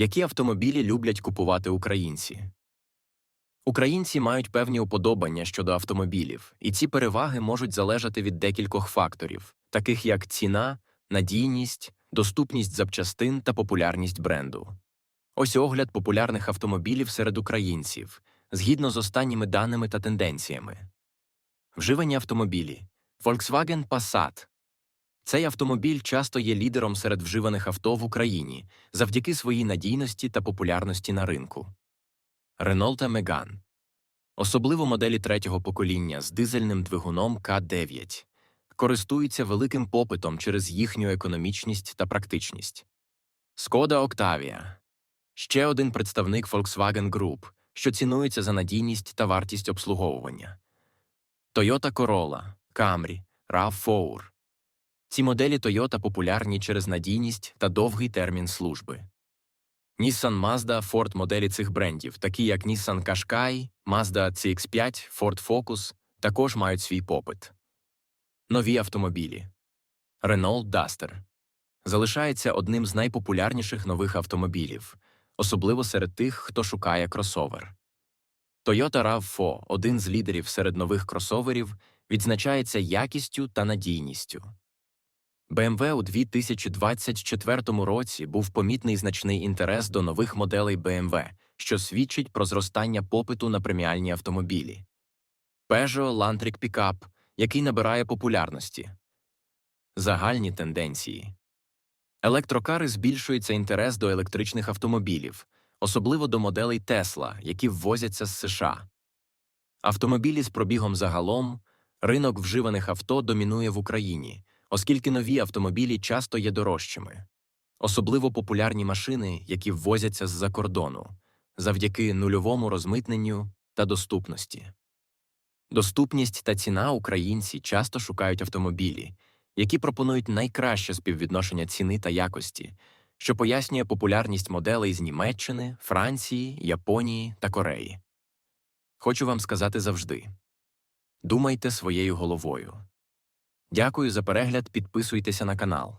Які автомобілі люблять купувати українці? Українці мають певні уподобання щодо автомобілів, і ці переваги можуть залежати від декількох факторів, таких як ціна, надійність, доступність запчастин та популярність бренду. Ось огляд популярних автомобілів серед українців, згідно з останніми даними та тенденціями. Вживані автомобілі Volkswagen Passat. Цей автомобіль часто є лідером серед вживаних авто в Україні завдяки своїй надійності та популярності на ринку. Renault Megane. Особливо моделі третього покоління з дизельним двигуном К9 користуються великим попитом через їхню економічність та практичність. Skoda Octavia – ще один представник Volkswagen Group, що цінується за надійність та вартість обслуговування. Toyota Corolla, Camry, RAV4 ці моделі Toyota популярні через надійність та довгий термін служби. Nissan Mazda Ford моделі цих брендів, такі як Nissan Qashqai, Mazda CX-5, Ford Focus, також мають свій попит. Нові автомобілі Renault Duster залишається одним з найпопулярніших нових автомобілів, особливо серед тих, хто шукає кросовер. Toyota RAV4 – один з лідерів серед нових кросоверів, відзначається якістю та надійністю. BMW у 2024 році був помітний значний інтерес до нових моделей BMW, що свідчить про зростання попиту на преміальні автомобілі. Peugeot Landtrek Pickup, який набирає популярності. Загальні тенденції. Електрокари збільшується інтерес до електричних автомобілів, особливо до моделей Tesla, які ввозяться з США. Автомобілі з пробігом загалом, ринок вживаних авто домінує в Україні оскільки нові автомобілі часто є дорожчими, особливо популярні машини, які ввозяться з-за кордону, завдяки нульовому розмитненню та доступності. Доступність та ціна українці часто шукають автомобілі, які пропонують найкраще співвідношення ціни та якості, що пояснює популярність моделей з Німеччини, Франції, Японії та Кореї. Хочу вам сказати завжди думайте своєю головою. Дякую за перегляд, підписуйтеся на канал.